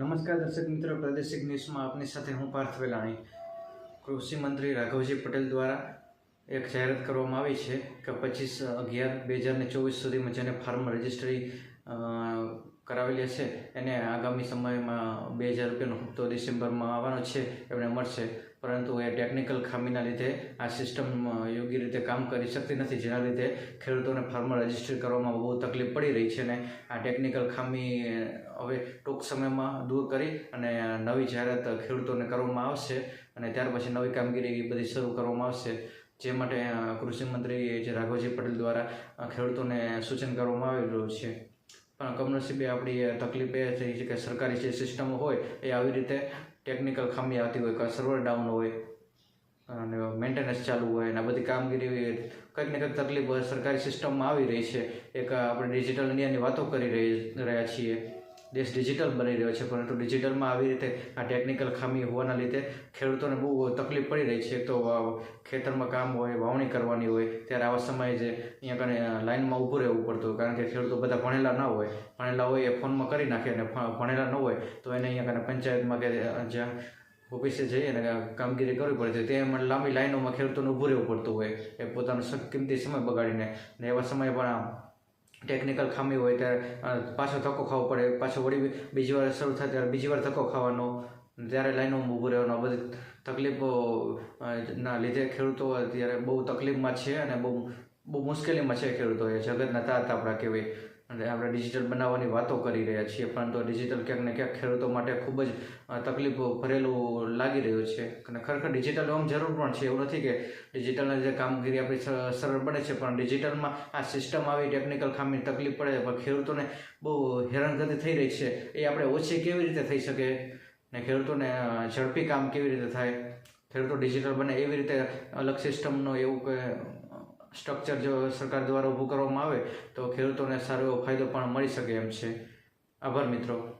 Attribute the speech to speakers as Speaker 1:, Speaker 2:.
Speaker 1: નમસ્કાર દર્શક મિત્રો, પ્રાદેશિક ન્યૂઝમાં આપની સાથે હું પાર્થ વેલાણી. કૃષિ મંત્રી રાઘવજી પટેલ દ્વારા એક જાહેરાત કરવામાં આવી છે કે પચીસ અગિયાર બે હજાર ને ચોવીસ સુધીમાં જેને ફાર્મ રજિસ્ટ્રી કરાવેલી હશે. એને આગામી સમયમાં બે હજાર રૂપિયાનો હપ્તો ડિસેમ્બરમાં આવવાનો છે એમને મળશે. પરંતુ એ ટેકનિકલ ખામીના લીધે આ સિસ્ટમ યોગ્ય રીતે કામ કરી શકતી નથી. જેના લીધે ખેડૂતોને ફાર્મર રજિસ્ટર કરવામાં બહુ તકલીફ પડી રહી છે અને આ ટેકનિકલ ખામી હવે ટૂંક સમયમાં દૂર કરી અને નવી જાહેરાત ખેડૂતોને કરવામાં આવશે અને ત્યાર પછી નવી કામગીરી બધી શરૂ કરવામાં આવશે. જે માટે કૃષિમંત્રી કૃષિ મંત્રી જે રાઘવજી પટેલ દ્વારા ખેડૂતોને સૂચન કરવામાં આવેલું છે. પણ કમનસીબે આપણી તકલીફ એ થઈ છે કે સરકારી જે સિસ્ટમો હોય એ આવી રીતે ટેકનિકલ ખામી આવતી હોય, કે સર્વર ડાઉન હોય, અને મેન્ટેનન્સ ચાલુ હોય, અને બધી કામગીરી કંઈક ને કંઈક તકલીફ સરકારી સિસ્ટમમાં આવી રહી છે. એક આપણે ડિજિટલ ઇન્ડિયાની વાતો કરી રહી, રહ્યા છીએ. દેશ ડિજિટલ બની રહ્યો છે. પરંતુ ડિજિટલમાં આવી રીતે આ ટેકનિકલ ખામી હોવાના લીધે ખેડૂતોને બહુ તકલીફ પડી રહી છે. તો ખેતરમાં કામ હોય, વાવણી કરવાની હોય, ત્યારે આવા સમયે જે અહીંયા કને લાઇનમાં ઊભું રહેવું પડતું કારણ કે ખેડૂતો બધા ભણેલા ન હોય. ભણેલા હોય એ ફોનમાં કરી નાખે અને ભણેલા ન હોય, તો એને અહીંયા કને પંચાયતમાં કે જ્યાં ઓફિસે જઈ અને કામગીરી કરવી પડે છે તે લાંબી લાઈનોમાં ખેડૂતોને ઊભું રહેવું પડતું હોય. એ પોતાનો કિંમતી સમય બગાડીને. ને એવા સમયે પણ ટેકનિકલ ખામી હોય ત્યારે પાછો ધક્કો ખાવો પડે, પાછો વળી બીજી વાર શરૂ થાય ત્યારે બીજી વાર ધક્કો ખાવાનો, ત્યારે લાઈનોમાં ઊભું રહેવાનું. બધી તકલીફો ના લીધે ખેડૂતો અત્યારે બહુ તકલીફમાં છે અને બહુ બહુ મુશ્કેલીમાં છે ખેડૂતો. એ જગતના તાત આપણા કહેવાય. અને આપણે ડિજિટલ બનાવવાની વાતો કરી રહ્યા છીએ, પરંતુ ડિજિટલ ક્યાંક ને ક્યાંક ખેડૂતો માટે ખૂબ જ તકલીફ ભરેલું લાગી રહ્યું છે. અને ખરેખર ડિજિટલ એમ જરૂર પણ છે. એવું નથી કે ડિજિટલના જે કામગીરી આપણી સરળ બને છે, પણ ડિજિટલમાં આ સિસ્ટમ આવી ટેકનિકલ ખામી તકલીફ પડે પણ ખેડૂતોને બહુ હેરાનગતિ થઈ રહી છે. એ આપણે ઓછી કેવી રીતે થઈ શકે? ને ખેડૂતોને ઝડપી કામ કેવી રીતે થાય? ખેડૂતો ડિજિટલ બને એવી રીતે અલગ સિસ્ટમનો એવું કે સ્ટ્રક્ચર જો સરકાર દ્વારા ઊભું કરવામાં આવે, તો ખેડૂતોને સારો એવો ફાયદો પણ મળી શકે એમ છે. આભાર મિત્રો.